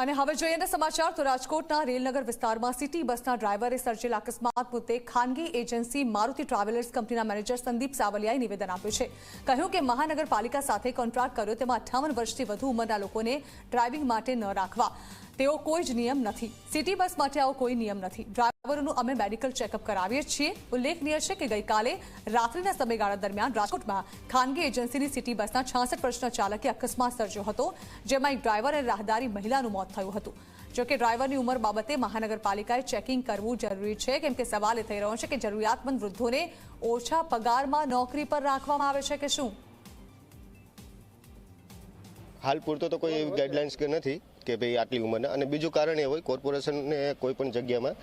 અને હવે જોઈએ સમાચાર, તો રાજકોટના રેલનગર વિસ્તારમાં સિટી બસના ડ્રાઈવરે સર્જેલા અકસ્માત મુદ્દે ખાનગી એજન્સી મારુતિ ટ્રાવેલર્સ કંપનીના મેનેજર સંદીપ સાવલિયાએ નિવેદન આપ્યું છે. કહ્યું કે મહાનગરપાલિકા સાથે કોન્ટ્રાક્ટ કર્યો, તેમાં અઠ્ઠાવન વર્ષથી વધુ ઉંમરના લોકોને ડ્રાઇવિંગ માટે ન રાખવા. તેઓ કોઈ જ નિયમ નથી. સિટી બસ માટે આવો કોઈ નિયમ નથી. ડ્રાઈવરોનું અમે મેડિકલ ચેકઅપ કરાવીએ છીએ. ઉલ્લેખનીય છે કે ગઈકાલે રાત્રિના સમયગાળા દરમિયાન રાજકોટમાં ખાનગી એજન્સીની સિટી બસના છાસઠ વર્ષના ચાલકે અકસ્માત સર્જ્યો હતો, જેમાં એક ડ્રાઈવર અને રાહદારી મહિલાનું મોત થયું હતું. જોકે ડ્રાઈવરની ઉંમર બાબતે મહાનગરપાલિકાએ ચેકિંગ કરવું જરૂરી છે. કેમ કે સવાલ એ થઈ રહ્યો છે કે જરૂરિયાતમંદ વૃદ્ધોને ઓછા પગારમાં નોકરી પર રાખવામાં આવે છે કે શું? હાલ પૂરતો તો કોઈ એવી ગાઈડલાઇન્સ નથી. કે ભાઈ આટલી ઉંમરના અને બીજું કારણ એ હોય કોર્પોરેશનને કોઈ પણ જગ્યામાં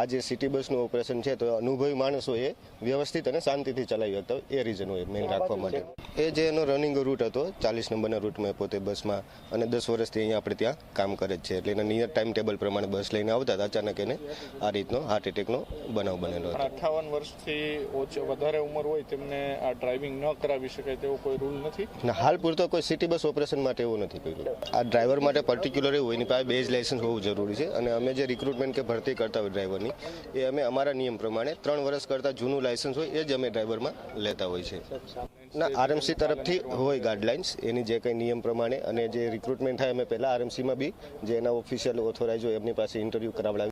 આ જે સિટી બસનું ઓપરેશન છે તો અનુભવી માણસો એ વ્યવસ્થિત અને શાંતિથી ચલાવી શકતા હોય એ રીઝન હોય મેઇન રાખવા માટે. એ જે એનો રનિંગ રૂટ હતો ચાલીસ નંબરના રૂટમાં પોતે બસમાં અને દસ વર્ષથી અહીંયા આપણે ત્યાં કામ કરે જ છે. એટલે એના નિયર ટાઈમ ટેબલ પ્રમાણે બસ લઈને આવતા હતા અચાનક એને આ રીતનો હાર્ટ એટેકનો બનાવ બનેલો હતો. પણ અઠ્ઠાવન વર્ષથી ઓછો વધારે ઉંમર હોય તેમને આ ડ્રાઇવિંગ ન કરાવી શકાય તેવો કોઈ રૂલ નથી? હાલ પૂરતો કોઈ સિટી બસ ઓપરેશન માટે એવું નથી કર્યું. આ ડ્રાઈવર માટે પર્ટિક્યુલર એવું એની પાસે બેઝ લાઇસન્સ હોવું જરૂરી છે. અને અમે જે રિક્રુટમેન્ટ કે ભરતી કરતા હોય ડ્રાઈવરની એ અમે અમારા નિયમ પ્રમાણે ત્રણ વર્ષ કરતાં જૂનું લાઇસન્સ હોય, એ જ અમે ડ્રાઈવરમાં લેતા હોય છે. ના આરએમસી તરફથી હોય ગાઈડલાઇન્સ એની જે કંઈ નિયમ પ્રમાણે અને જે રિક્રુટમેન્ટ થાય, અમે પહેલાં આરએમસીમાં બી, જે એના ઓફિશિયલ ઓથોરાઇઝ હોય, એમની પાસે ઇન્ટરવ્યૂ કરાવડાવી